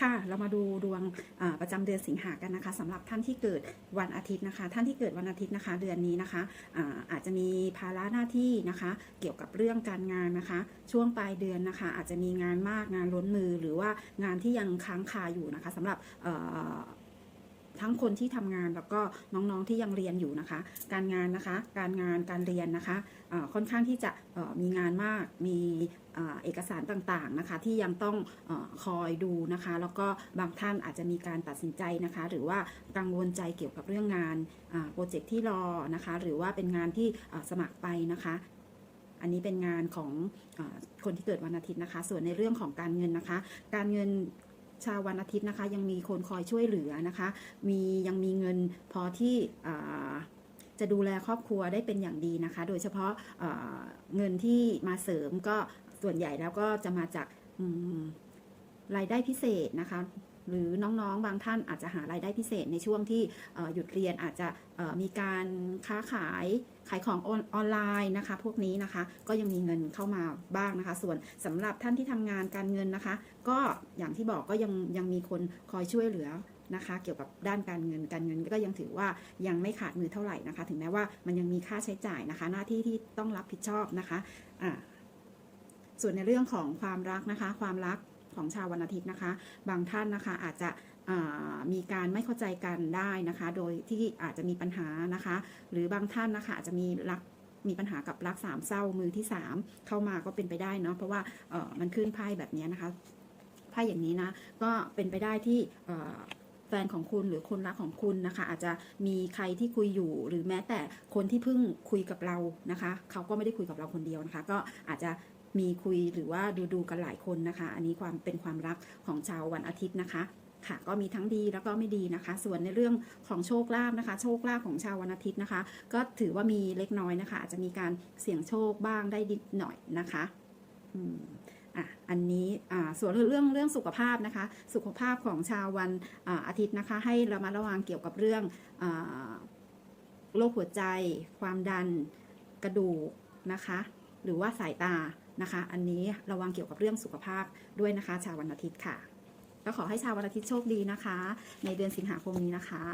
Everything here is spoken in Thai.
ค่ะ เรามาดูดวงประจำเดือนสิงหากันนะคะสำหรับท่านที่เกิดวันอาทิตย์นะคะ ท่านที่เกิดวันอาทิตย์นะคะ เดือนนี้นะคะอาอาจจะมีภาระหน้าที่นะคะ เกี่ยวกับเรื่องการงานนะคะ ช่วงปลายเดือนนะคะ อาจจะมีงานมากงานล้นมือหรือว่างานที่ยังค้างคาอยู่นะคะสำหรับ ทั้งคนที่ทำงานแล้วก็น้องๆที่ยังเรียนอยู่นะคะ การงานนะคะ การงานการเรียนนะคะค่อนข้างที่จะมีงานมากมีเอกสารต่างๆนะคะที่ยังต้องอคอยดูนะคะ แล้วก็บางท่านอาจจะมีการตัดสินใจนะคะ หรือว่ากังวลใจเกี่ยวกับเรื่องงานโปรเจกต์ที่รอนะคะ หรือว่าเป็นงานที่สมัครไปนะคะอันนี้เป็นงานของอคนที่เกิดวันอาทิตย์นะคะ ส่วนในเรื่องของการเงินนะคะ การเงิน ชาววันอาทิตย์นะคะ ยังมีคนคอยช่วยเหลือนะคะ มียังมีเงินพอที่จะดูแลครอบครัวได้เป็นอย่างดีนะคะ โดยเฉพาะอ่าเงินที่มาเสริมก็ส่วนใหญ่แล้วก็จะมาจากรายได้พิเศษนะคะ หรือน้องๆ บางท่านอาจจะหารายได้พิเศษในช่วงที่หยุดเรียนอาจจะมีการค้าขายขายของออนออนไลน์นะคะ พวกนี้นะคะก็ยังมีเงินเข้ามาบ้างนะคะ ส่วนสำหรับท่านที่ทำงานการเงินนะคะ ก็อย่างที่บอกก็ยังยังมีคนคอยช่วยเหลือนะคะ เกี่ยวกับด้านการเงินการเงินก็ยังถือว่ายังไม่ขาดมือเท่าไหร่นะคะ ถึงแม้ว่ามันยังมีค่าใช้จ่ายนะคะ หน้าที่ที่ต้องรับผิดชอบนะคะอ่าส่วนในเรื่องของความรักนะคะ ความรัก ของชาววันอาทิตย์นะคะ บางท่านนะคะอาจจะมีการไม่เข้าใจกันได้นะคะ โดยที่อาจจะมีปัญหานะคะ หรือบางท่านนะคะอาจจะมีรักมีปัญหากับรักสามเศร้ามือที่สามเข้ามาก็เป็นไปได้เนาะเพราะว่ามันขึ้นไพ่แบบนี้นะคะไพ่อย่างนี้นะก็เป็นไปได้ที่แฟนของคุณหรือคนรักของคุณนะคะ อาจจะมีใครที่คุยอยู่ หรือแม้แต่คนที่เพิ่งคุยกับเรานะคะ เขาก็ไม่ได้คุยกับเราคนเดียวนะคะ ก็อาจจะ มีคุยหรือว่าดูดูกันหลายคนนะคะ อันนี้ความเป็นความรักของชาววันอาทิตย์นะคะค่ะก็มีทั้งดีแล้วก็ไม่ดีนะคะ ส่วนในเรื่องของโชคลาภนะคะ โชคลาภของชาววันอาทิตย์นะคะ ก็ถือว่ามีเล็กน้อยนะคะอาจจะมีการเสี่ยงโชคบ้างได้นิดหน่อยนะคะอืมอะอันนี้อ่าส่วนเรื่องเรื่องสุขภาพนะคะ สุขภาพของชาววันอาทิตย์นะคะ ให้เระมัดระวังเกี่ยวกับเรื่องอาโรคหัวใจ ความดันกระดูกนะคะ หรือว่าสายตา นะคะ อันนี้ระวังเกี่ยวกับเรื่องสุขภาพด้วยนะคะ ชาววันอาทิตย์ค่ะ ก็ขอให้ชาววันอาทิตย์โชคดีนะคะ ในเดือนสิงหาคมนี้นะคะ